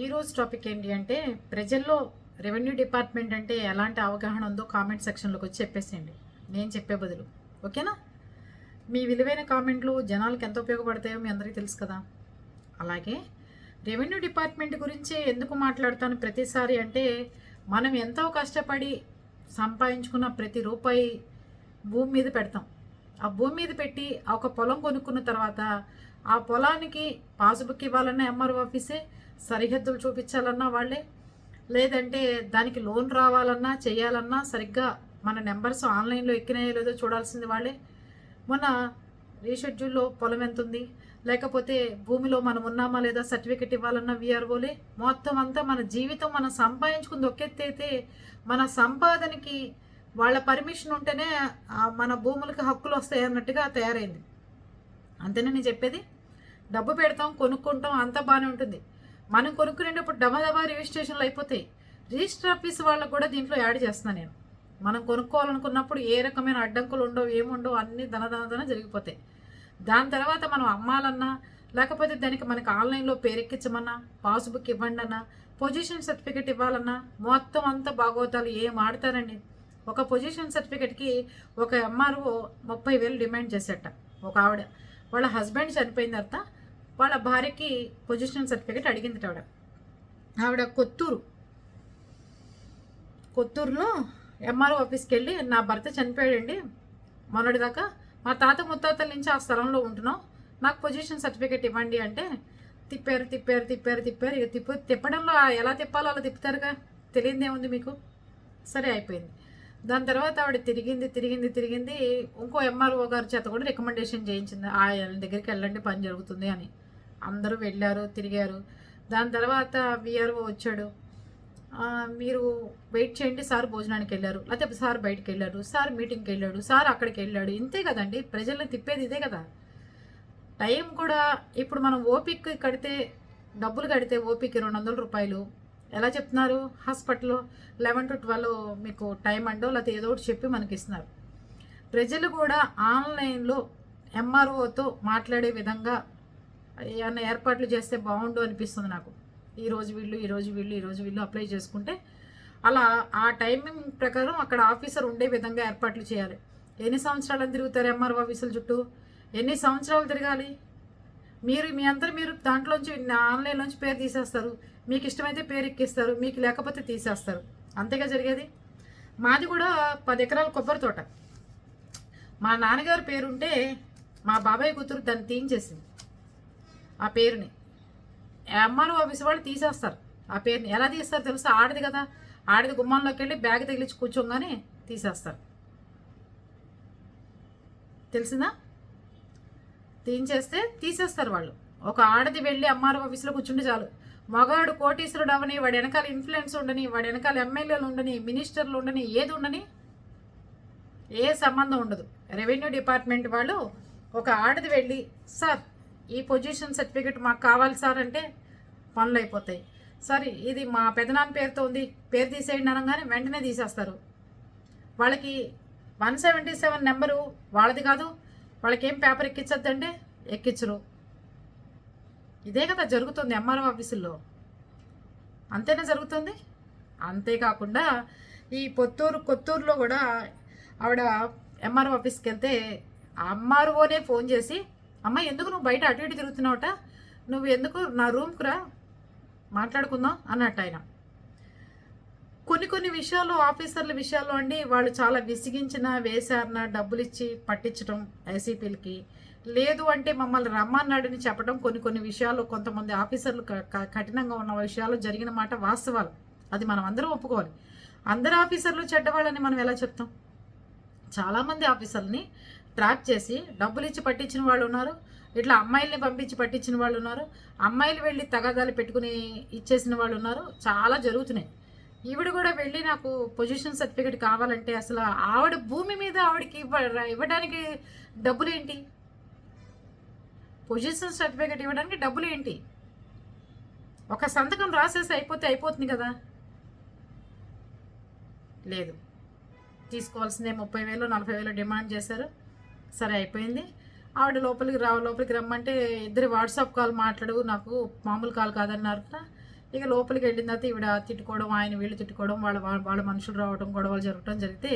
ఈరోజు టాపిక్ ఏంటి అంటే ప్రజల్లో రెవెన్యూ డిపార్ట్మెంట్ అంటే ఎలాంటి అవగాహన ఉందో కామెంట్ సెక్షన్లోకి వచ్చి చెప్పేసేయండి. నేను చెప్పే బదులు. ఓకేనా? మీ విలువైన కామెంట్లు జనాలకు ఎంత ఉపయోగపడతాయో మీ అందరికీ తెలుసు కదా? అలాగే రెవెన్యూ డిపార్ట్మెంట్ గురించి ఎందుకు మాట్లాడతాను ప్రతిసారి అంటే మనం ఎంతో కష్టపడి సంపాదించుకున్న ప్రతి రూపాయి భూమి మీద పెడతాం. ఆ భూమి మీద పెట్టి ఆ ఒక పొలం కొనుక్కున్న తర్వాత ఆ పొలానికి పాస్బుక్ ఇవ్వాలన్న ఎంఆర్ఓ ఆఫీసే సరిహద్దులు చూపించాలన్నా వాళ్ళే. లేదంటే దానికి లోన్ రావాలన్నా చేయాలన్నా సరిగ్గా మన నెంబర్స్ ఆన్లైన్లో ఎక్కినాయో లేదో చూడాల్సింది వాళ్ళే. మొన్న రీషెడ్యూల్లో పొలం ఎంత ఉంది? లేకపోతే భూమిలో మనం ఉన్నామా లేదా సర్టిఫికెట్ ఇవ్వాలన్నా విఆర్ఓలే? మొత్తం అంతా మన జీవితం మనం సంపాదించుకుంది ఒకెత్తైతే మన సంపాదనకి వాళ్ళ పర్మిషన్ ఉంటేనే మన భూములకి హక్కులు వస్తాయి అన్నట్టుగా తయారైంది. అంతేనా నేను చెప్పేది? డబ్బు పెడతాం కొనుక్కుంటాం అంతా బాగానే ఉంటుంది. మనం కొనుక్కునేటప్పుడు డబా డబా రిజిస్ట్రేషన్లు అయిపోతాయి రిజిస్టర్ ఆఫీస్ వాళ్ళకు కూడా దీంట్లో యాడ్ చేస్తున్నాను నేను. మనం కొనుక్కోవాలనుకున్నప్పుడు ఏ రకమైన అడ్డంకులు ఉండవు ఏముండవు అన్నీ ధనధనధన జరిగిపోతాయి. దాని తర్వాత మనం అమ్మాలన్నా లేకపోతే దానికి మనకి ఆన్లైన్లో పేరెక్కించమన్నా పాస్బుక్ ఇవ్వండి అన్నా పొజిషన్ సర్టిఫికేట్ ఇవ్వాలన్నా మొత్తం అంతా బాగోతాలు ఏం ఆడతారండి? ఒక పొజిషన్ సర్టిఫికేట్కి ఒక ఎంఆర్ఓ ముప్పై వేలు డిమాండ్ చేసేట. ఒక ఆవిడ. వాళ్ళ హస్బెండ్ చనిపోయిన తర్వాత వాళ్ళ భార్యకి పొజిషన్ సర్టిఫికేట్ అడిగింది ఆవిడ. ఆవిడ కొత్తూరు. కొత్తూరులో ఎంఆర్ఓ ఆఫీస్కి వెళ్ళి నా భర్త చనిపోయాడండి. మొన్నటిదాకా మా తాత ముత్తాతల నుంచి ఆ స్థలంలో ఉంటున్నాం. నాకు పొజిషన్ సర్టిఫికేట్ ఇవ్వండి అంటే తిప్పారు తిప్పారు తిప్పారు తిప్పారు. ఇక తిప్పు తిప్పడంలో ఎలా తిప్పాలో అలా తిప్పుతారుగా? తెలియదు ఏముంది మీకు? సరే అయిపోయింది. దాని తర్వాత ఆవిడ తిరిగింది తిరిగింది తిరిగింది. ఇంకో ఎంఆర్ఓ గారి చేత కూడా రికమెండేషన్ చేయించింది. ఆయన దగ్గరికి వెళ్ళండి పని జరుగుతుంది అని. అందరూ వెళ్ళారు తిరిగారు. దాని తర్వాత విఆర్ఓ వచ్చాడు. మీరు వెయిట్ చేయండి సార్ భోజనానికి వెళ్ళారు. లేకపోతే సార్ బయటకు వెళ్ళారు సార్ మీటింగ్కి వెళ్ళాడు సార్ అక్కడికి వెళ్ళాడు. ఇంతే కదండి ప్రజల్ని తిప్పేది ఇదే కదా. టైం కూడా ఇప్పుడు మనం ఓపిక్ కడితే డబ్బులు కడితే ఓపిక్ రెండు వందల రూపాయలు. ఎలా చెప్తున్నారు? హాస్పిటల్లో లెవెన్ టు ట్వెల్వ్ మీకు టైం అండో లేకపోతే ఏదో ఒకటి చెప్పి మనకి ఇస్తున్నారు. ప్రజలు కూడా ఆన్లైన్లో ఎంఆర్ఓతో మాట్లాడే విధంగా ఏమైనా ఏర్పాట్లు చేస్తే బాగుండు అనిపిస్తుంది నాకు. ఈరోజు వీళ్ళు ఈరోజు వీళ్ళు ఈరోజు వీళ్ళు అప్లై చేసుకుంటే అలా ఆ టైమింగ్ ప్రకారం అక్కడ ఆఫీసర్ ఉండే విధంగా ఏర్పాట్లు చేయాలి. ఎన్ని సంవత్సరాలు తిరుగుతారు ఎంఆర్ఓ ఆఫీసుల చుట్టూ? ఎన్ని సంవత్సరాలు తిరగాలి? మీరు మీ అందరు మీరు దాంట్లోంచి ఆన్లైన్లోంచి పేరు తీసేస్తారు. మీకు ఇష్టమైతే పేరు ఎక్కిస్తారు. మీకు లేకపోతే తీసేస్తారు. అంతేగా జరిగేది? మాది కూడా పది ఎకరాల కొబ్బరి తోట. మా నాన్నగారి పేరుంటే మా బాబాయ్ కూతురు దాన్ని తీయించేసింది. ఆ పేరుని. ఎంఆర్ఓ ఆఫీస్ వాళ్ళు తీసేస్తారు. ఆ పేరుని ఎలా తీస్తారు తెలుసా? ఆడది కదా. ఆడది గుమ్మంలోకి వెళ్ళి బ్యాగ్ తగిలించి కూర్చోగానే తీసేస్తారు. తెలిసిందా? తీయించేస్తే తీసేస్తారు వాళ్ళు. ఒక ఆడది వెళ్ళి అమ్మారు ఆఫీస్లో కూర్చుంటే చాలు. మగాడు కోటీశ్వరుడు అవని వాడి వెనకాల ఇన్ఫ్లుయెన్స్ ఉండని వాడి వెనకాల ఎమ్మెల్యేలు ఉండని మినిస్టర్లు ఉండని ఏది ఉండని ఏ సంబంధం ఉండదు. రెవెన్యూ డిపార్ట్మెంట్ వాళ్ళు ఒక ఆడది వెళ్ళి సార్ ఈ పొజిషన్ సర్టిఫికెట్ మాకు కావాలి సార్ అంటే పనులు అయిపోతాయి. సార్ ఇది మా పెదనాన్న పేరుతో ఉంది. పేరు తీసేయండి అనగానే వెంటనే తీసేస్తారు. వాళ్ళకి వన్ సెవెంటీ సెవెన్ నెంబరు వాళ్ళది కాదు. వాళ్ళకి ఏం పేపర్ ఎక్కించద్దంటే ఎక్కించరు. ఇదే కదా జరుగుతుంది ఎంఆర్ఓ ఆఫీసుల్లో. అంతేనా జరుగుతుంది? అంతేకాకుండా ఈ పొత్తూరు కొత్తూరులో కూడా ఆవిడ ఎంఆర్ఓ ఆఫీస్కి వెళ్తే ఎంఆర్ఓనే ఫోన్ చేసి అమ్మ ఎందుకు నువ్వు బయట అటు ఇటు తిరుగుతున్నావుట? నువ్వు ఎందుకు నా రూమ్కి రా? మాట్లాడుకుందాం అన్నట్టు ఆయన. కొన్ని కొన్ని విషయాల్లో ఆఫీసర్ల విషయాల్లో అండి వాళ్ళు చాలా విసిగించిన వేశారన డబ్బులు ఇచ్చి పట్టించడం ఐసీపీలకి. లేదు అంటే మమ్మల్ని రమ్మన్నాడని చెప్పడం కొన్ని కొన్ని విషయాలు కొంతమంది ఆఫీసర్లు క- కఠినంగా ఉన్న విషయాలు జరిగిన మాట వాస్తవాలు. అది మనం అందరం ఒప్పుకోవాలి. అందరు ఆఫీసర్లు చెడ్డవాళ్ళని మనం ఎలా చెప్తాం? చాలామంది ఆఫీసర్ని ట్రాప్ చేసి డబ్బులు ఇచ్చి పట్టించిన వాళ్ళు ఉన్నారు. ఇట్లా అమ్మాయిల్ని పంపించి పట్టించిన వాళ్ళు ఉన్నారు. అమ్మాయిలు వెళ్ళి తగాదాలు పెట్టుకుని ఇచ్చేసిన వాళ్ళు ఉన్నారు. చాలా జరుగుతున్నాయి. ఈవిడ కూడా వెళ్ళి నాకు పొజిషన్ సర్టిఫికేట్ కావాలంటే అసలు ఆవిడ భూమి మీద ఆవిడకి ఇవ్వ ఇవ్వడానికి డబ్బులు ఏంటి పొజిషన్ సర్టిఫికేట్ ఇవ్వడానికి డబ్బులు ఏంటి ఒక సంతకం రాసేసి అయిపోతే అయిపోతుంది కదా? లేదు. తీసుకోవాల్సిందే. ముప్పై వేలు నలభై వేలు డిమాండ్ చేశారు. సరే అయిపోయింది. ఆవిడ లోపలికి రా లోపలికి రమ్మంటే ఇద్దరు వాట్సాప్ కాల్ మాట్లాడు నాకు మామూలు కాల్ కాదన్నారు ఇక లోపలికి వెళ్ళిన తర్వాత ఈవిడ తిట్టుకోవడం ఆయన వీళ్ళు తిట్టుకోవడం వాళ్ళ వాళ్ళ- మనుషులు రావడం గొడవలు జరగడం జరిగితే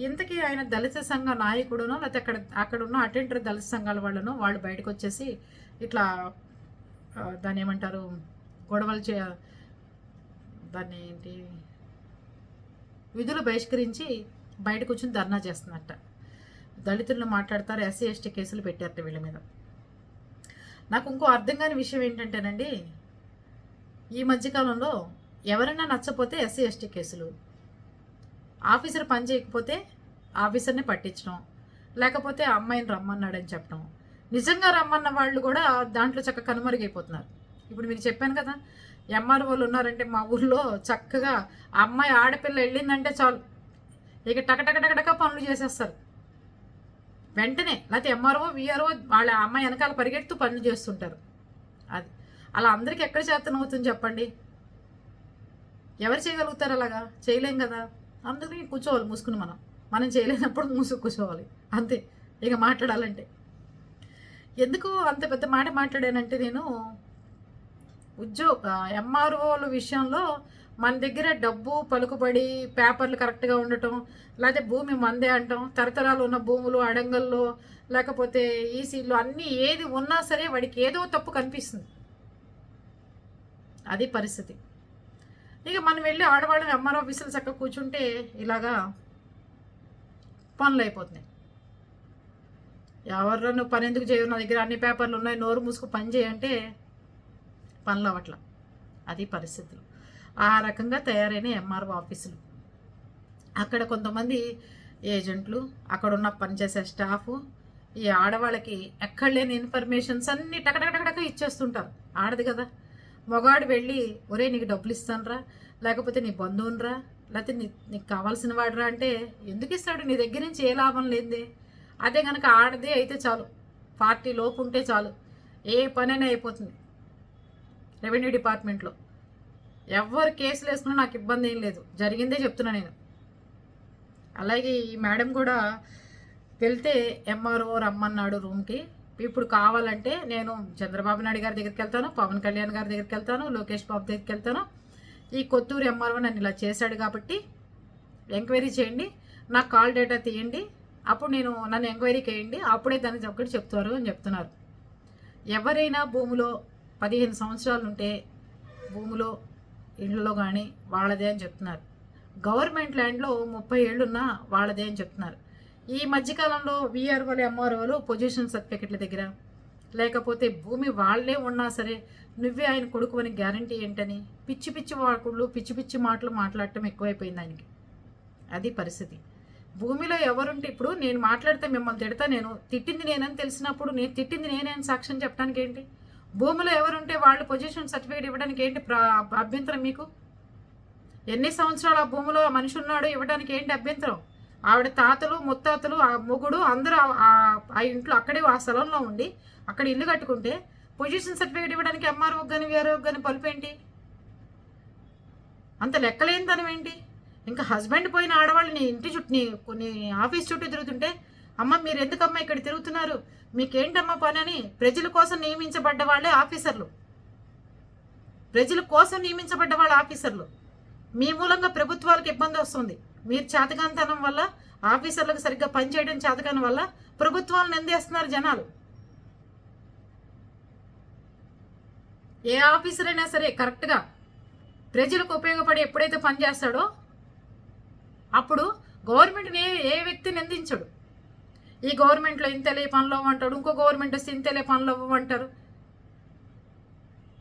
ఇంతకీ ఆయన దళిత సంఘ నాయకుడునో లేకపోతే అక్కడ అక్కడ ఉన్న అటెండర్ దళిత సంఘాల వాళ్ళను వాళ్ళు బయటకు వచ్చేసి ఇట్లా దాన్ని ఏమంటారు గొడవలు చే దాన్ని ఏంటి విధులు బహిష్కరించి బయట కూర్చొని ధర్నా చేస్తున్నట్ట. దళితులను మాట్లాడతారు ఎస్సీ ఎస్టీ కేసులు పెట్టారట వీళ్ళ మీద. నాకు ఇంకో అర్థం కాని విషయం ఏంటంటేనండి ఈ మధ్యకాలంలో ఎవరైనా నచ్చపోతే ఎస్సీ ఎస్టీ కేసులు. ఆఫీసర్ పని చేయకపోతే ఆఫీసర్ని పట్టించడం లేకపోతే ఆ అమ్మాయిని రమ్మన్నాడని చెప్పడం. నిజంగా రమ్మన్న వాళ్ళు కూడా దాంట్లో చక్కగా కనుమరుగైపోతున్నారు. ఇప్పుడు మీకు చెప్పాను కదా ఎంఆర్ఓలు వాళ్ళు ఉన్నారంటే మా ఊర్లో చక్కగా అమ్మాయి ఆడపిల్ల వెళ్ళిందంటే చాలు. ఇక టకటక టకటక పనులు చేసేస్తారు. వెంటనే లేకపోతే ఎంఆర్ఓ విఆర్ఓ వాళ్ళ అమ్మాయి వెనకాల పరిగెడుతూ పనులు చేస్తుంటారు. అది. అలా అందరికీ ఎక్కడ చేతనం అవుతుంది చెప్పండి? ఎవరు చేయగలుగుతారు అలాగా? చేయలేం కదా? అందుకని కూర్చోవాలి మూసుకుని మనం. మనం చేయలేనప్పుడు మూసుకు కూర్చోవాలి. అంతే. ఇక మాట్లాడాలంటే. ఎందుకు అంత పెద్ద మాట మాట్లాడానంటే నేను ఉద్యోగ ఎంఆర్ఓల విషయంలో మన దగ్గర డబ్బు పలుకుబడి పేపర్లు కరెక్ట్గా ఉండటం లేకపోతే భూమి మందే అంటాం తరతరాలు ఉన్న భూములు అడంగల్లో లేకపోతే ఈసీలు అన్నీ ఏది ఉన్నా సరే వాడికి ఏదో తప్పు కనిపిస్తుంది. అది పరిస్థితి. ఇక మనం వెళ్ళి ఆడవాళ్ళం ఎంఆర్ ఆఫీసులు చక్కగా కూర్చుంటే ఇలాగా పనులు అయిపోతున్నాయి. ఎవరు నువ్వు పని ఎందుకు చేయవు? నా దగ్గర అన్ని పేపర్లు ఉన్నాయి నోరు మూసుకు పని చేయంటే పనులు అవ్వట్ల. అది పరిస్థితులు. ఆ రకంగా తయారైన ఎంఆర్ఓ ఆఫీసులు. అక్కడ కొంతమంది ఏజెంట్లు అక్కడ ఉన్న పనిచేసే స్టాఫ్ ఈ ఆడవాళ్ళకి ఎక్కడ లేని ఇన్ఫర్మేషన్స్ అన్నీ టకటకటక ఇచ్చేస్తుంటారు. ఆడది కదా. మగాడు వెళ్ళి ఒరే నీకు డబ్బులు ఇస్తానరా లేకపోతే నీ బంధువునరా లేకపోతే నీ నీకు కావాల్సిన వాడురా అంటే ఎందుకు ఇస్తాడు? నీ దగ్గర నుంచి ఏ లాభం లేదే? అదే కనుక ఆడదే అయితే చాలు. పార్టీ లోపు ఉంటే చాలు. ఏ పనైనా అయిపోతుంది. రెవెన్యూ డిపార్ట్మెంట్లో. ఎవరు కేసులు వేసుకున్నా నాకు ఇబ్బంది ఏం లేదు. జరిగిందే చెప్తున్నా నేను. అలాగే ఈ మేడం కూడా వెళ్తే ఎంఆర్ఓ రమ్మన్నాడు రూమ్కి. ఇప్పుడు కావాలంటే నేను చంద్రబాబు నాయుడు గారి దగ్గరికి వెళ్తాను పవన్ కళ్యాణ్ గారి దగ్గరికి వెళ్తాను లోకేష్ బాబు దగ్గరికి వెళ్తాను. ఈ కొత్తూరు ఎంఆర్ఓ నన్ను ఇలా చేశాడు కాబట్టి ఎంక్వైరీ చేయండి నాకు కాల్ డేటా తీయండి. అప్పుడు నేను నన్ను ఎంక్వైరీకి వేయండి అప్పుడే దానికి ఒకటి చెప్తారు అని చెప్తున్నారు. ఎవరైనా భూమిలో పదిహేను సంవత్సరాలు ఉంటే భూమిలో ఇళ్ళలో కానీ వాళ్ళదే అని చెప్తున్నారు. గవర్నమెంట్ ల్యాండ్లో ముప్పై ఏళ్ళున్నా వాళ్ళదే అని చెప్తున్నారు. ఈ మధ్యకాలంలో విఆర్ఓలు ఎంఆర్ఓలు పొజిషన్ సర్టిఫికెట్ల దగ్గర. లేకపోతే భూమి వాళ్ళే ఉన్నా సరే నువ్వే ఆయన కొడుకు అని గ్యారంటీ ఏంటని పిచ్చి పిచ్చి వాకుళ్ళు పిచ్చి పిచ్చి మాటలు మాట్లాడటం ఎక్కువైపోయింది ఆయనకి. అది పరిస్థితి. భూమిలో ఎవరుంటే ఇప్పుడు నేను మాట్లాడితే మిమ్మల్ని తిడతా నేను. తిట్టింది నేనని తెలిసినప్పుడు నేను తిట్టింది నేనే అని సాక్ష్యం చెప్పడానికి ఏంటి? భూమిలో ఎవరుంటే వాళ్ళు పొజిషన్ సర్టిఫికేట్ ఇవ్వడానికి ఏంటి అభ్యంతరం మీకు? ఎన్ని సంవత్సరాలు ఆ భూమిలో ఆ మనిషి ఉన్నాడు ఇవ్వడానికి ఏంటి అభ్యంతరం? ఆవిడ తాతలు ముత్తాతలు ఆ మొగుడు అందరూ ఆ- ఇంట్లో అక్కడే ఆ స్థలంలో ఉండి అక్కడ ఇల్లు కట్టుకుంటే పొజిషన్ సర్టిఫికేట్ ఇవ్వడానికి ఎంఆర్ఓ కానీ వీఆర్ఓ కానీ పలుపేంటి అంత లెక్కలేనితనం ఏంటి? ఇంకా హస్బెండ్ పోయిన ఆడవాళ్ళు నీ ఇంటి చుట్టూ నీ కొన్ని ఆఫీస్ చుట్టూ తిరుగుతుంటే అమ్మ మీరు ఎందుకమ్మా ఇక్కడ తిరుగుతున్నారు? మీకేంటమ్మా పని అని ప్రజల కోసం నియమించబడ్డ వాళ్ళే ఆఫీసర్లు. ప్రజల కోసం నియమించబడ్డ వాళ్ళ ఆఫీసర్లు. మీ మూలంగా ప్రభుత్వాలకు ఇబ్బంది వస్తుంది. మీరు చేతకాంతనం వల్ల ఆఫీసర్లకు సరిగ్గా పనిచేయడం చేతకాని వల్ల ప్రభుత్వాలను నిందేస్తున్నారు జనాలు. ఏ ఆఫీసర్ అయినా సరే కరెక్ట్గా ప్రజలకు ఉపయోగపడి ఎప్పుడైతే పనిచేస్తాడో అప్పుడు గవర్నమెంట్ని ఏ ఏ వ్యక్తి నిందించడు. ఈ గవర్నమెంట్లో ఇంతలే పనులు అవ్వంటాడు ఇంకో గవర్నమెంట్ వస్తే ఇంతలే పనులు అవ్వమంటారు.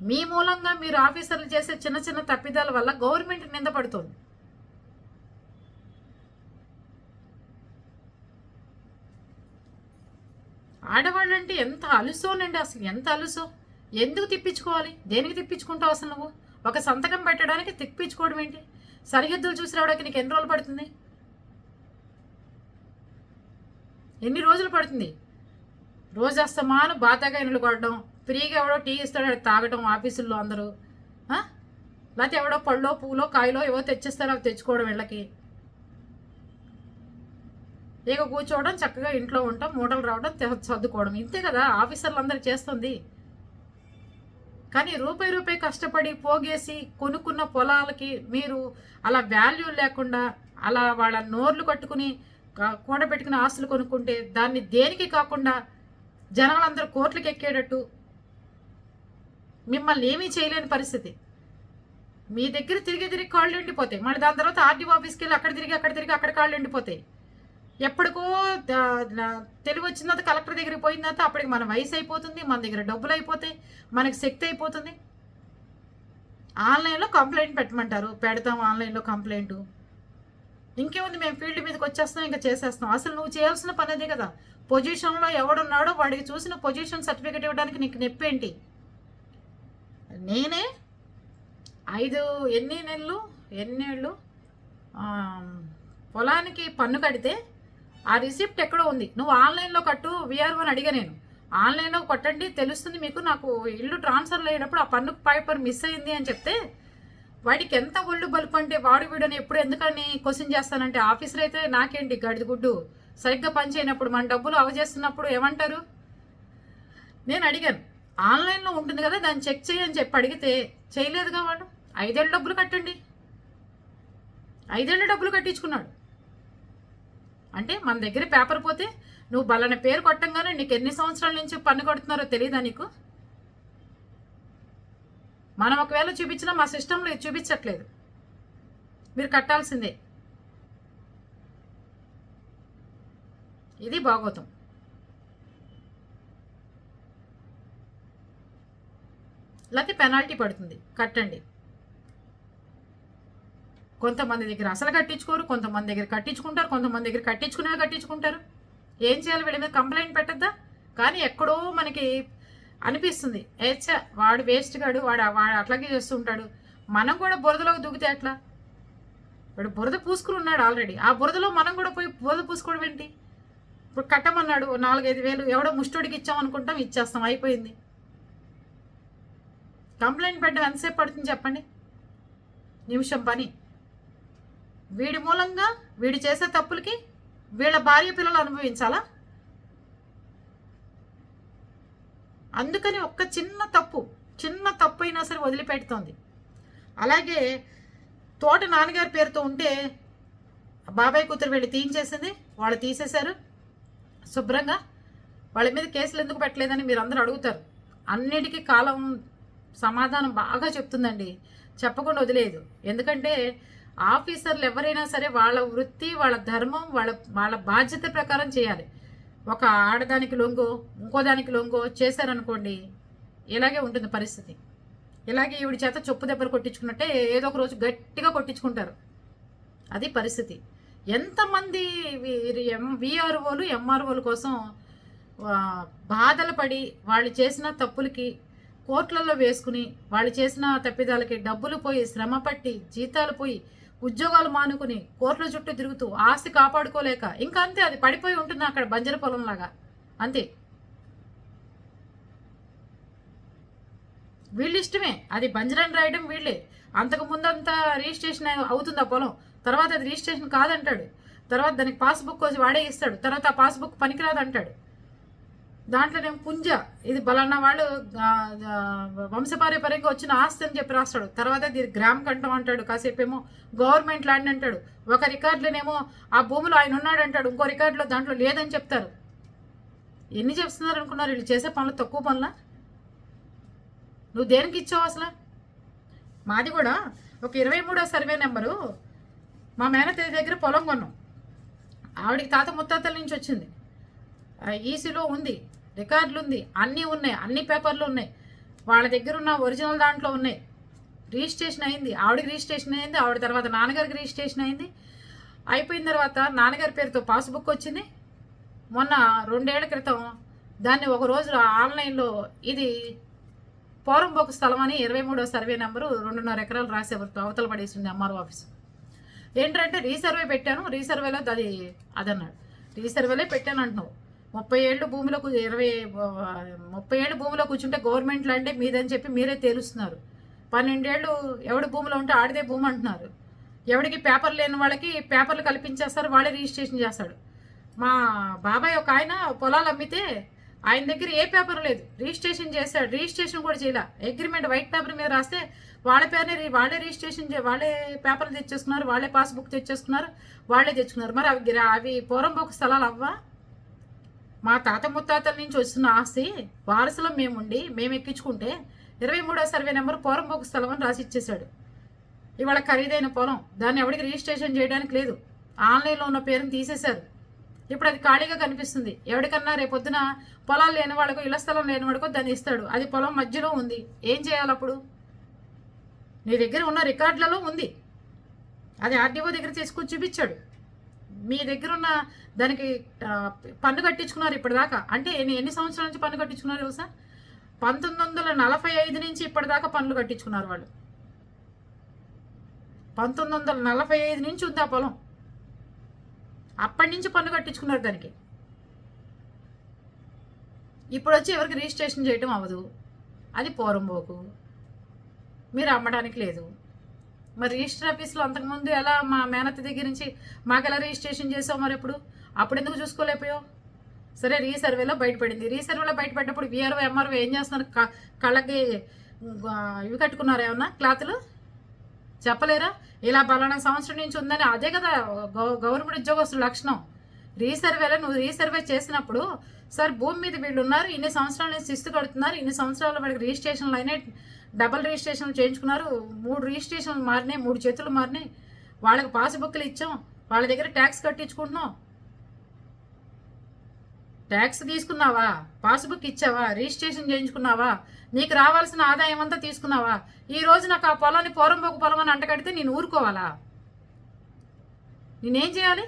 మీ మూలంగా మీరు ఆఫీసర్లు చేసే చిన్న చిన్న తప్పిదాల వల్ల గవర్నమెంట్ నిందపడుతుంది ఆడవాళ్ళంటే ఎంత అలుసోనండి అసలు ఎంత అలుసో. ఎందుకు తిప్పించుకోవాలి? దేనికి తిప్పించుకుంటావు అసలు నువ్వు? ఒక సంతకం పెట్టడానికి తిప్పించుకోవడం ఏంటి? సరిహద్దులు చూసి రావడానికి నీకు ఎన్ని రోజులు పడుతుంది? ఎన్ని రోజులు పడుతుంది? రోజు అస్తమాను బాతాగా ఇళ్ళు కొట్టడం ఫ్రీగా ఎవడో టీ ఇస్తాడు తాగడం ఆఫీసుల్లో అందరూ. లేకపోతే ఎవడో పళ్ళో పూలో కాయలో ఏవో తెచ్చిస్తారో అవి తెచ్చుకోవడం వీళ్ళకి. ఇక కూర్చోవడం చక్కగా ఇంట్లో ఉంటాం మూటలు రావడం సర్దుకోవడం. ఇంతే కదా ఆఫీసర్లు అందరూ చేస్తుంది. కానీ రూపాయి రూపాయి కష్టపడి పోగేసి కొనుక్కున్న పొలాలకి మీరు అలా వాల్యూ లేకుండా అలా వాళ్ళ నోర్లు కట్టుకుని కూడబెట్టుకుని ఆస్తులు కొనుక్కుంటే దాన్ని దేనికి కాకుండా జనాలందరూ కోట్లకి ఎక్కేటట్టు మిమ్మల్ని ఏమీ చేయలేని పరిస్థితి. మీ దగ్గర తిరిగి తిరిగి కాళ్ళు ఎండిపోతాయి. మళ్ళీ దాని తర్వాత ఆర్డీఓ ఆఫీస్కి వెళ్ళి అక్కడ తిరిగి అక్కడ తిరిగి అక్కడ కాళ్ళు ఎండిపోతాయి. ఎప్పటికో తెలివి వచ్చిన తర్వాత కలెక్టర్ దగ్గరికి పోయిన తర్వాత అప్పటికి మన వయసు అయిపోతుంది మన దగ్గర డబ్బులు అయిపోతాయి మనకి శక్తి అయిపోతుంది. ఆన్లైన్లో కంప్లైంట్ పెట్టమంటారు. పెడతాం ఆన్లైన్లో కంప్లైంట్. ఇంకేముంది మేము ఫీల్డ్ మీదకి వచ్చేస్తాం ఇంకా చేసేస్తాం అసలు నువ్వు చేయాల్సిన పని అదే కదా. పొజిషన్లో ఎవడున్నాడో వాడికి చూసిన పొజిషన్ సర్టిఫికేట్ ఇవ్వడానికి నీకు నొప్పేంటి? నేనే ఐదు ఎన్ని నెలలు ఎన్నేళ్ళు పొలానికి పన్ను కడితే ఆ రిసిప్ట్ ఎక్కడో ఉంది. నువ్వు ఆన్లైన్లో కట్టు విఆర్ఓ అని అడిగా నేను. ఆన్లైన్లో కొట్టండి తెలుస్తుంది మీకు నాకు ఇల్లు ట్రాన్స్ఫర్ అయ్యేటప్పుడు ఆ పన్ను పేపర్ మిస్ అయింది అని చెప్తే వాడికి ఎంత ఒళ్ళు బలుపు అంటే వాడు వీడని ఎప్పుడు ఎందుకని క్వశ్చన్ చేస్తానంటే ఆఫీసులో అయితే నాకేంటి గడిది గుడ్డు? సరిగ్గా పని చేయనప్పుడు మన డబ్బులు అవజేస్తున్నప్పుడు ఏమంటారు? నేను అడిగాను. ఆన్లైన్లో ఉంటుంది కదా దాన్ని చెక్ చేయని చెప్పి అడిగితే చేయలేదుగా వాడు ఐదేళ్ళు డబ్బులు కట్టండి. ఐదేళ్ళు డబ్బులు కట్టించుకున్నాడు. అంటే మన దగ్గర పేపర్ పోతే నువ్వు బలన పేరు కొట్టంగానే నీకు ఎన్ని సంవత్సరాల నుంచి పన్ను కొడుతున్నారో తెలియదా నీకు? మనం ఒకవేళ చూపించినా మా సిస్టంలో ఇది చూపించట్లేదు. మీరు కట్టాల్సిందే. ఇది భాగవతం లేకపోతే పెనాల్టీ పడుతుంది. కట్టండి. కొంతమంది దగ్గర అసలు కట్టించుకోరు కొంతమంది దగ్గర కట్టించుకుంటారు కొంతమంది దగ్గర కట్టించుకునే కట్టించుకుంటారు. ఏం చేయాలి వీళ్ళ మీద కంప్లైంట్ పెట్టద్దా? కానీ ఎక్కడో మనకి అనిపిస్తుంది. ఏచ్చ వాడు వేస్ట్ గాడు వాడు వాడు అట్లాగే చేస్తూ ఉంటాడు. మనం కూడా బురదలోకి దూకితే ఎట్లా? వాడు బురద పూసుకుని ఉన్నాడు ఆల్రెడీ ఆ బురదలో మనం కూడా పోయి బురద పూసుకోవడం ఏంటి? ఇప్పుడు కట్టమన్నాడు నాలుగైదు వేలు ఎవడో ముష్టోడికి ఇచ్చామనుకుంటాం ఇచ్చేస్తాం అయిపోయింది. కంప్లైంట్ పెట్టడం ఎంతసేపు పడుతుంది చెప్పండి? నిమిషం పని. వీడి మూలంగా వీడు చేసే తప్పులకి వీళ్ళ భార్య పిల్లలు అనుభవించాలా? అందుకని ఒక్క చిన్న తప్పు చిన్న తప్పు అయినా సరే వదిలిపెడుతోంది. అలాగే తోట నాన్నగారి పేరుతో ఉంటే బాబాయ్ కూతురు వెళ్ళి తీయించేసింది వాళ్ళు తీసేశారు. శుభ్రంగా. వాళ్ళ మీద కేసులు ఎందుకు పెట్టలేదని మీరు అందరూ అడుగుతారు. అన్నిటికీ కాలం సమాధానం బాగా చెప్తుందండి. చెప్పకుండా వదిలేదు. ఎందుకంటే ఆఫీసర్లు ఎవరైనా సరే వాళ్ళ వృత్తి వాళ్ళ ధర్మం వాళ్ళ వాళ్ళ బాధ్యత ప్రకారం చేయాలి. ఒక ఆడదానికి లొంగో ఇంకో దానికి లొంగో చేశారనుకోండి ఇలాగే ఉంటుంది పరిస్థితి. ఇలాగే ఈవిడి చేత చొప్పు దెబ్బలు కొట్టించుకున్నట్టే ఏదో ఒక రోజు గట్టిగా కొట్టించుకుంటారు. అది పరిస్థితి. ఎంతమంది విఆర్ఓలు ఎంఆర్ఓల కోసం బాధలు పడి వాళ్ళు చేసిన తప్పులకి కోర్టులలో వేసుకుని వాళ్ళు చేసిన తప్పిదాలకి డబ్బులు పోయి శ్రమ పట్టి జీతాలు పోయి ఉద్యోగాలు మానుకుని కోర్టుల చుట్టూ తిరుగుతూ ఆస్తి కాపాడుకోలేక ఇంకా అంతే అది పడిపోయి ఉంటుంది అక్కడ బంజర పొలంలాగా అంతే. వీళ్ళు ఇష్టమే. అది బంజరని రాయడం వీళ్ళే. అంతకు ముందంతా రిజిస్ట్రేషన్ అవుతుంది ఆ పొలం. తర్వాత అది రిజిస్ట్రేషన్ కాదంటాడు. తర్వాత దానికి పాస్బుక్ వచ్చి వాడే ఇస్తాడు. తర్వాత ఆ పాస్బుక్ పనికిరాదు అంటాడు దాంట్లోనే పుంజ. ఇది బలానా వాళ్ళు ఆ, వచ్చిన ఆస్తి అని చెప్పి రాస్తాడు. తర్వాత ఇది గ్రామ్ కంఠం అంటాడు కాసేపేమో గవర్నమెంట్ ల్యాండ్ అంటాడు. ఒక రికార్డులోనేమో ఆ భూమిలో ఆయన ఉన్నాడు అంటాడు ఇంకో రికార్డులో దాంట్లో లేదని చెప్తారు. ఎన్ని చెప్తున్నారు అనుకున్నారు? వీళ్ళు చేసే పనులు తక్కువ పనుల? నువ్వు దేనికి ఇచ్చావు అసలు? మాది కూడా ఒక ఇరవై మూడో సర్వే నెంబరు. మా మేనతేది దగ్గర పొలం కొన్నాం. ఆవిడికి తాత ముత్తాతల నుంచి వచ్చింది. ఈసీలో ఉంది. రికార్డులు ఉంది అన్నీ ఉన్నాయి. అన్ని పేపర్లు ఉన్నాయి. వాళ్ళ దగ్గర ఉన్న ఒరిజినల్ దాంట్లో ఉన్నాయి. రిజిస్ట్రేషన్ అయింది. ఆవిడకి రిజిస్ట్రేషన్ అయింది. ఆవిడ తర్వాత నాన్నగారికి రిజిస్ట్రేషన్ అయింది. అయిపోయిన తర్వాత నాన్నగారి పేరుతో పాస్బుక్ వచ్చింది. మొన్న రెండేళ్ళ క్రితం దాన్ని ఒక రోజు ఆన్లైన్లో ఇది పోరంబోకు స్థలం అని ఇరవై మూడో సర్వే నెంబరు రెండున్నర ఎకరాలు రాసే అవతల పడేసింది ఎంఆర్ఓ ఆఫీసు. ఏంటంటే రీసర్వే పెట్టాను. రీసర్వేలో అది అదన్నాడు. రీసర్వేలో పెట్టాను అంటున్నావు. ముప్పై ఏళ్ళు భూమిలో ఇరవై ముప్పై ఏళ్ళు భూమిలో కూర్చుంటే గవర్నమెంట్ ల్యాండే మీదని చెప్పి మీరే తేలుస్తున్నారు. పన్నెండేళ్ళు ఎవడి భూమిలో ఉంటే ఆడిదే భూమి అంటున్నారు. ఎవడికి పేపర్ లేని వాళ్ళకి పేపర్లు కల్పించేస్తారు వాళ్ళే రిజిస్ట్రేషన్ చేస్తాడు మా బాబాయ్ ఒక ఆయన పొలాలు అమ్మితే ఆయన దగ్గర ఏ పేపర్ లేదు. రిజిస్ట్రేషన్ చేశాడు. రిజిస్ట్రేషన్ కూడా చేయలే. అగ్రిమెంట్ వైట్ పేపర్ మీద రాస్తే వాళ్ళ పేరుని రి- వాళ్ళే రిజిస్ట్రేషన్ చే వాళ్ళే పేపర్లు తెచ్చేసుకున్నారు వాళ్ళే పాస్బుక్ తెచ్చేసుకున్నారు వాళ్ళే తెచ్చుకున్నారు. మరి అవి అవి అవి పోరంబోకు స్థలాలు అవ్వా? మా తాత ముత్తాతల నుంచి వస్తున్న ఆస్తి వారసులో మేముండి మేము ఎక్కించుకుంటే ఇరవై మూడో సర్వే నెంబర్ పోరంబోకు స్థలం అని రాసి ఇచ్చేశాడు. ఇవాళ ఖరీదైన పొలం దాన్ని ఎవరికి రిజిస్ట్రేషన్ చేయడానికి లేదు. ఆన్లైన్లో ఉన్న పేరుని తీసేశారు. ఇప్పుడు అది ఖాళీగా కనిపిస్తుంది. ఎవరికన్నా రేపొద్దున పొలాలు లేని వాళ్ళకో ఇళ్ళ స్థలం లేని వాడికో దాన్ని ఇస్తాడు. అది పొలం మధ్యలో ఉంది. ఏం చేయాలి అప్పుడు? నీ దగ్గర ఉన్న రికార్డులలో ఉంది. అది ఆర్డీఓ దగ్గర తీసుకొచ్చి చూపించాడు. మీ దగ్గర ఉన్న దానికి పన్ను కట్టించుకున్నారు ఇప్పటిదాకా? అంటే ఎన్ని ఎన్ని సంవత్సరాల నుంచి పన్ను కట్టించుకున్నారు తెలుసా? పంతొమ్మిది వందల నలభై ఐదు నుంచి ఇప్పటిదాకా పన్ను కట్టించుకున్నారు వాళ్ళు. పంతొమ్మిది వందల నలభై ఐదు నుంచి ఉంది ఆ పొలం. అప్పటి నుంచి పన్ను కట్టించుకున్నారు దానికి. ఇప్పుడు వచ్చి ఎవరికి రిజిస్ట్రేషన్ చేయటం అవ్వదు. అది పోరంబోకు. మీరు అమ్మడానికి లేదు. మరి రిజిస్టర్ ఆఫీస్లో అంతకుముందు ఎలా మా మేనత్త దగ్గర నుంచి మాకు ఎలా రిజిస్ట్రేషన్ చేసావు మరి ఎప్పుడు? అప్పుడు ఎందుకు చూసుకోలేకపోయావు? సరే రీసర్వేలో బయటపడింది. రీసర్వేలో బయటపడ్డప్పుడు విఆర్ఓ ఎంఆర్ఓ ఏం చేస్తున్నారు? క- కళ్ళకి ఇవి కట్టుకున్నారు ఏమన్నా క్లాతులు? చెప్పలేరా? ఇలా పలానా సంవత్సరం నుంచి ఉందని అదే కదా గవర్నమెంట్ ఉద్యోగస్తుల లక్షణం. రీసర్వేలో నువ్వు రీసర్వే చేసినప్పుడు సార్ భూమి మీద వీళ్ళు ఉన్నారు ఇన్ని సంవత్సరాల నుంచి శిస్తు కడుతున్నారు ఇన్ని సంవత్సరాల వాడికి రిజిస్ట్రేషన్లు అయినాయి డబల్ రిజిస్ట్రేషన్ చేయించుకున్నారు. మూడు రిజిస్ట్రేషన్లు మారినాయి మూడు చేతులు మారినాయి. వాళ్ళకి పాస్బుక్లు ఇచ్చాం. వాళ్ళ దగ్గర ట్యాక్స్ కట్టించుకుంటున్నాం. ట్యాక్స్ తీసుకున్నావా? పాస్బుక్ ఇచ్చావా? రిజిస్ట్రేషన్ చేయించుకున్నావా? నీకు రావాల్సిన ఆదాయం అంతా తీసుకున్నావా? ఈ రోజు నాకు ఆ పొలాన్ని పోరంబోకు పొలం అని అంటకడితే నేను ఊరుకోవాలా? నేనేం చేయాలి?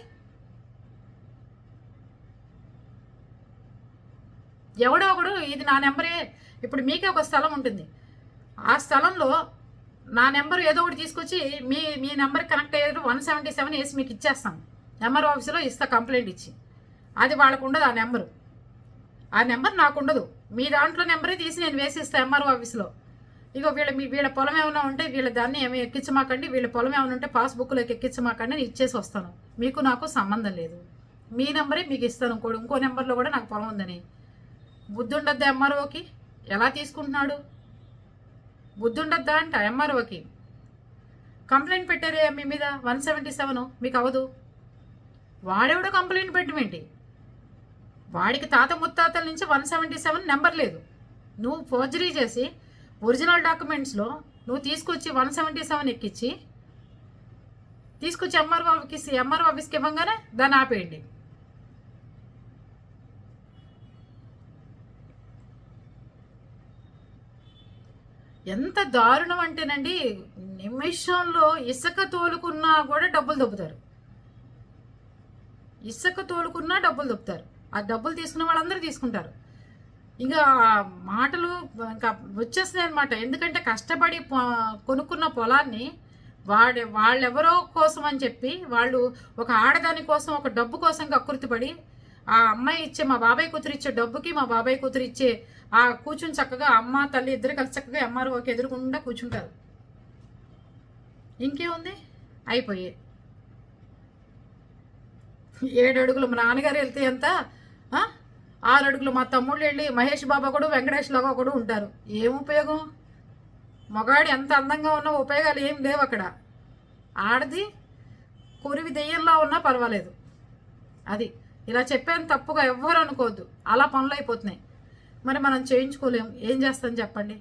ఎవడో ఒకడు ఇది నా నెంబరే. ఇప్పుడు మీకే ఒక స్థలం ఉంటుంది. ఆ స్థలంలో నా నెంబర్ ఏదో ఒకటి తీసుకొచ్చి మీ మీ నెంబర్ కనెక్ట్ అయ్యేది వన్ సెవెంటీ సెవెన్ వేసి మీకు ఇచ్చేస్తాను ఎంఆర్ ఆఫీసులో ఇస్తా కంప్లైంట్ ఇచ్చి. అది వాళ్ళకు ఉండదు ఆ నెంబరు. ఆ నెంబర్ నాకు ఉండదు. మీ దాంట్లో నెంబరే తీసి నేను వేసి ఇస్తాను ఎంఆర్ఓ ఆఫీస్లో. ఇగో వీళ్ళ మీ వీళ్ళ పొలం ఏమైనా ఉంటే వీళ్ళ దాన్ని ఏమి ఎక్కించమాకండి వీళ్ళ పొలం ఏమైనా ఉంటే పాస్బుక్లోకి ఎక్కించమాకండి నేను ఇచ్చేసి వస్తాను. మీకు నాకు సంబంధం లేదు. మీ నెంబరే మీకు ఇస్తాను. ఇంకో ఇంకో నెంబర్లో కూడా నాకు పొలం ఉందని. బుద్ధి ఉండద్దు ఎంఆర్ఓకి? ఎలా తీసుకుంటున్నాడు? బుద్ధుండద్దా అంట ఎంఆర్ఓకి? కంప్లైంట్ పెట్టారే మీ మీద? One seventy seven? మీకు అవదు వాడెవడో కంప్లైంట్ పెట్టమేంటి? వాడికి తాత ముత్తాతల నుంచి వన్ సెవెంటీ సెవెన్ నెంబర్ లేదు. నువ్వు ఫోర్జరీ చేసి ఒరిజినల్ డాక్యుమెంట్స్లో నువ్వు తీసుకొచ్చి వన్ సెవెంటీ సెవెన్ ఎక్కించి తీసుకొచ్చి ఎంఆర్ఓ ఆఫీస్ ఎంఆర్ఓ ఆఫీస్కి ఇవ్వగానే దాన్ని ఆపేయండి. ఎంత దారుణం అంటేనండి నిమిషంలో ఇసుక తోలుకున్నా కూడా డబ్బులు దొబ్బుతారు. ఇసుక తోలుకున్నా డబ్బులు దొబ్బుతారు. ఆ డబ్బులు తీసుకున్న వాళ్ళందరూ తీసుకుంటారు. ఇంకా మాటలు ఇంకా వచ్చేస్తున్నాయి అనమాట ఎందుకంటే కష్టపడి కొనుక్కున్న పొలాన్ని వాడి వాళ్ళెవరో కోసం అని చెప్పి వాళ్ళు ఒక ఆడదాని కోసం ఒక డబ్బు కోసం కక్కుర్తిపడి ఆ అమ్మాయి ఇచ్చే మా బాబాయ్ కూతురు ఇచ్చే డబ్బుకి మా బాబాయ్ కూతురు ఇచ్చే ఆ కూర్చుని చక్కగా అమ్మ తల్లి ఇద్దరు కలిసి చక్కగా ఎంఆర్ఓకి ఎదురుకుండా కూర్చుంటారు. ఇంకేముంది? అయిపోయే. ఏడు అడుగులు మా నాన్నగారు వెళ్తే ఎంత? ఆరు అడుగులు మా తమ్ముళ్ళు వెళ్ళి మహేష్ బాబా కూడా వెంకటేష్ లాగా కూడా ఉంటారు. ఏం ఉపయోగం? మగాడు ఎంత అందంగా ఉన్నా ఉపయోగాలు ఏం లేవు అక్కడ. ఆడది కురివి దెయ్యంలో ఉన్నా పర్వాలేదు. అది. ఇలా చెప్పాను తప్పుగా ఎవ్వరు అనుకోవద్దు. అలా పనులు అయిపోతున్నాయి. మరి మనం చేయించుకోలేం. ఏం చేస్తాం చెప్పండి?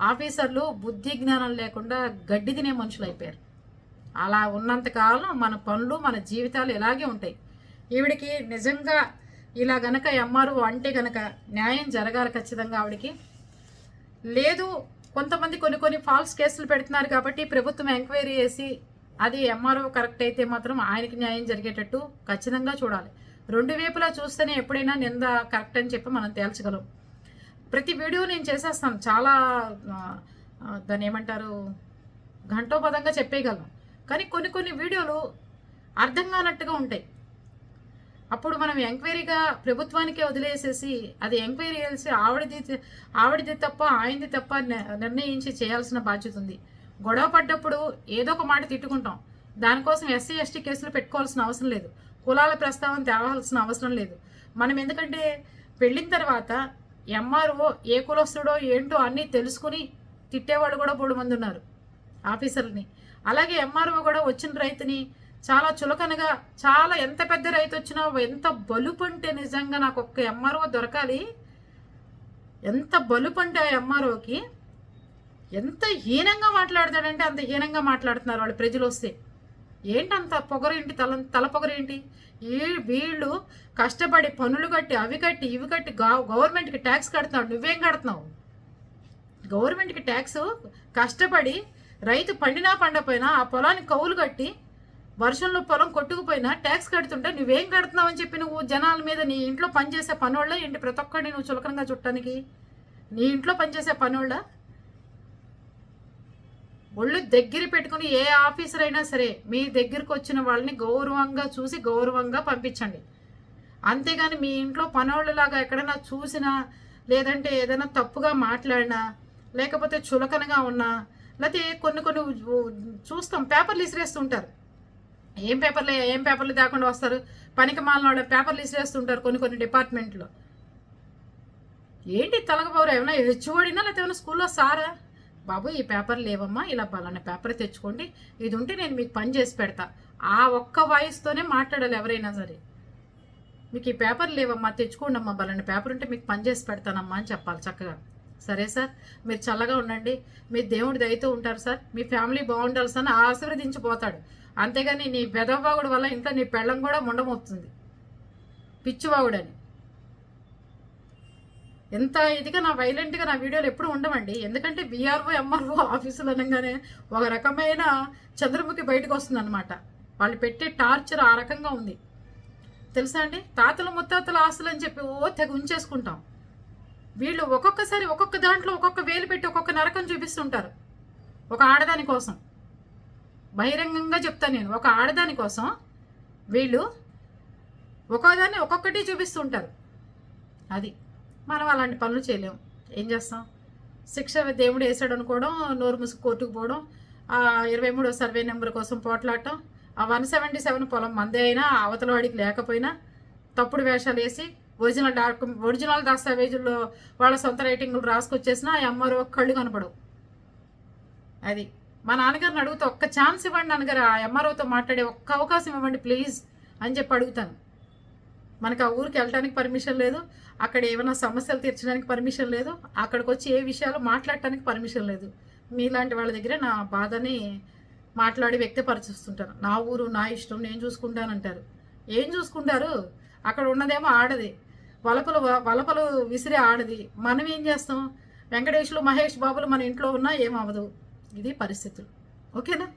ఆఫీసర్లు బుద్ధి జ్ఞానం లేకుండా గడ్డి తినే మనుషులు అయిపోయారు. అలా ఉన్నంతకాలం మన పనులు మన జీవితాలు ఇలాగే ఉంటాయి. ఈవిడికి నిజంగా ఇలా గనక ఎంఆర్ఓ అంటే గనక న్యాయం జరగాలి ఖచ్చితంగా ఆవిడకి. లేదు కొంతమంది కొన్ని కొన్ని ఫాల్స్ కేసులు పెడుతున్నారు కాబట్టి ప్రభుత్వం ఎంక్వైరీ చేసి అది ఎంఆర్ఓ కరెక్ట్ అయితే మాత్రం ఆయనకి న్యాయం జరిగేటట్టు ఖచ్చితంగా చూడాలి. రెండు వైపులా చూస్తేనే ఎప్పుడైనా నింద కరెక్ట్ అని చెప్పి మనం తేల్చగలం. ప్రతి వీడియో నేను చేసేస్తాను. చాలా దాన్ని ఏమంటారు? ఘంటోపదంగా చెప్పేయగలను కానీ కొన్ని కొన్ని వీడియోలు అర్థం కానట్టుగా ఉంటాయి. అప్పుడు మనం ఎంక్వైరీగా ప్రభుత్వానికే వదిలేసేసి అది ఎంక్వైరీ చేసి ఆవిడది ఆవిడది తప్ప ఆయనది తప్ప నిర్ణయించి చేయాల్సిన బాధ్యత ఉంది. గొడవ పడ్డప్పుడు ఏదో ఒక మాట తిట్టుకుంటాం. దానికోసం ఎస్సీ ఎస్టీ కేసులు పెట్టుకోవాల్సిన అవసరం లేదు. కులాల ప్రస్తావన తేవాల్సిన అవసరం లేదు. మనం ఎందుకంటే పెళ్ళిన తర్వాత ఎంఆర్ఓ ఏ కులస్తుడో ఏంటో అన్నీ తెలుసుకుని తిట్టేవాడు కూడా మూడు మంది ఉన్నారు ఆఫీసర్ని అలాగే ఎంఆర్ఓ కూడా వచ్చిన రైతుని చాలా చులకనగా చాలా ఎంత పెద్ద రైతు వచ్చినా ఎంత బలుపు అంటే నిజంగా నాకు ఒక్క ఎంఆర్ఓ దొరకాలి. ఎంత బలుపు అంటే ఆ ఎంఆర్ఓకి ఎంత హీనంగా మాట్లాడతాడంటే అంత హీనంగా మాట్లాడుతున్నారు వాళ్ళు ప్రజలు వస్తే. ఏంటంత పొగరేంటి? తల తల పొగరేంటి? ఈ వీళ్ళు కష్టపడి పనులు కట్టి అవి కట్టి ఇవి కట్టి గవర్నమెంట్కి ట్యాక్స్ కడుతున్నావు నువ్వేం కడుతున్నావు? గవర్నమెంట్కి ట్యాక్స్ కష్టపడి రైతు పండినా పండపోయినా ఆ పొలానికి కౌలు కట్టి వర్షంలో పొలం కొట్టుకుపోయినా ట్యాక్స్ కడుతుంటే నువ్వేం కడుతున్నావు అని చెప్పి నువ్వు జనాల మీద నీ ఇంట్లో పనిచేసే పనోళ్ళ ఏంటి ప్రతి ఒక్కడిని నువ్వు చులకనగా చుట్టానికి నీ ఇంట్లో పనిచేసే పనోళ్ళ ఒళ్ళు దగ్గర పెట్టుకుని ఏ ఆఫీసర్ అయినా సరే మీ దగ్గరకు వచ్చిన వాళ్ళని గౌరవంగా చూసి గౌరవంగా పంపించండి. అంతేగాని మీ ఇంట్లో పనోళ్ళలాగా ఎక్కడైనా చూసినా లేదంటే ఏదైనా తప్పుగా మాట్లాడినా లేకపోతే చులకనగా ఉన్నా లేకపోతే కొన్ని కొన్ని చూస్తాం పేపర్లు ఇసిరేస్తుంటారు. ఏం పేపర్లు ఏం పేపర్లు తేకుండా వస్తారు? పనికి మాలిన వాళ్ళ పేపర్లు ఇసిరేస్తుంటారు కొన్ని కొన్ని డిపార్ట్మెంట్లో. ఏంటి తలగబోరు ఏమైనా హెచ్చుబడినా లేకపోతే ఏమైనా స్కూల్లో సారా? బాబు ఈ పేపర్ లేవమ్మా ఇలా పలానా పేపర్ తెచ్చుకోండి ఇది ఉంటే నేను మీకు పని చేసి పెడతా. ఆ ఒక్క వాయిస్తోనే మాట్లాడాలి ఎవరైనా సరే. మీకు ఈ పేపర్ లేవమ్మా తెచ్చుకోండి అమ్మా బలానా పేపర్ ఉంటే మీకు పని చేసి పెడతానమ్మా అని చెప్పాలి చక్కగా. సరే సార్ మీరు చల్లగా ఉండండి మీ దేవుడి దయతో ఉంటారు సార్ మీ ఫ్యామిలీ బాగుండాలి సార్ ఆశీర్వదించిపోతాడు. అంతేగాని నీ బెదవాగుడు వల్ల ఇంట్లో నీ పెళ్ళం కూడా ముండమవుతుంది. పిచ్చివాగుడని. ఎంత ఇదిగా నా వైలెంట్గా నా వీడియోలు ఎప్పుడు ఉండవండి. ఎందుకంటే బీఆర్ఓ ఎంఆర్ఓ ఆఫీసులు అనగానే ఒక రకమైన చంద్రముఖి బయటకు వస్తుంది అనమాట వాళ్ళు పెట్టే టార్చర్ ఆ రకంగా ఉంది. తెలుసా అండి? తాతల ముత్తాతల ఆస్తులు అని చెప్పి ఓ తెగ ఉంచేసుకుంటాం. వీళ్ళు ఒక్కొక్కసారి ఒక్కొక్క దాంట్లో ఒక్కొక్క వేలు పెట్టి ఒక్కొక్క నరకం చూపిస్తుంటారు. ఒక ఆడదాని కోసం. బహిరంగంగా చెప్తాను నేను. ఒక ఆడదాని కోసం వీళ్ళు ఒక్కోదాన్ని ఒక్కొక్కటి చూపిస్తుంటారు. అది. మనం అలాంటి పనులు చేయలేం. ఏం చేస్తాం? శిక్ష దేవుడు వేసాడు అనుకోవడం నోరు ముసుగు కోర్టుకు పోవడం ఆ ఇరవై మూడో సర్వే నెంబర్ కోసం పోట్లాడటం ఆ వన్ సెవెంటీ సెవెన్ పొలం మందే అయినా అవతల వాడికి లేకపోయినా తప్పుడు వేషాలు వేసి ఒరిజినల్ డాక్యు ఒరిజినల్ దస్తావేజుల్లో వాళ్ళ సొంత రైటింగ్లు రాసుకొచ్చేసినా ఆ ఒక కళ్ళు కనపడవు. అది. మా నాన్నగారిని అడుగుతా ఒక్క ఛాన్స్ ఇవ్వండి నాన్నగారు ఆ ఎంఆర్ఓతో మాట్లాడే ఒక్క అవకాశం ఇవ్వండి ప్లీజ్ అని చెప్పి అడుగుతాను. మనకు ఆ ఊరికి వెళ్ళడానికి పర్మిషన్ లేదు అక్కడ ఏమైనా సమస్యలు తీర్చడానికి పర్మిషన్ లేదు అక్కడికి వచ్చి ఏ విషయాలు మాట్లాడటానికి పర్మిషన్ లేదు. మీలాంటి వాళ్ళ దగ్గర నా బాధని మాట్లాడి వ్యక్తపరచిస్తుంటాను. నా ఊరు నా ఇష్టం నేను చూసుకుంటానంటారు. ఏం చూసుకుంటారు? అక్కడ ఉన్నదేమో ఆడది. వలపలు వలపలు విసిరే ఆడది. మనం ఏం చేస్తాం? వెంకటేష్లు మహేష్ బాబులు మన ఇంట్లో ఉన్నా ఏమవ్వదు. ఇది పరిస్థితులు. ఓకేనా?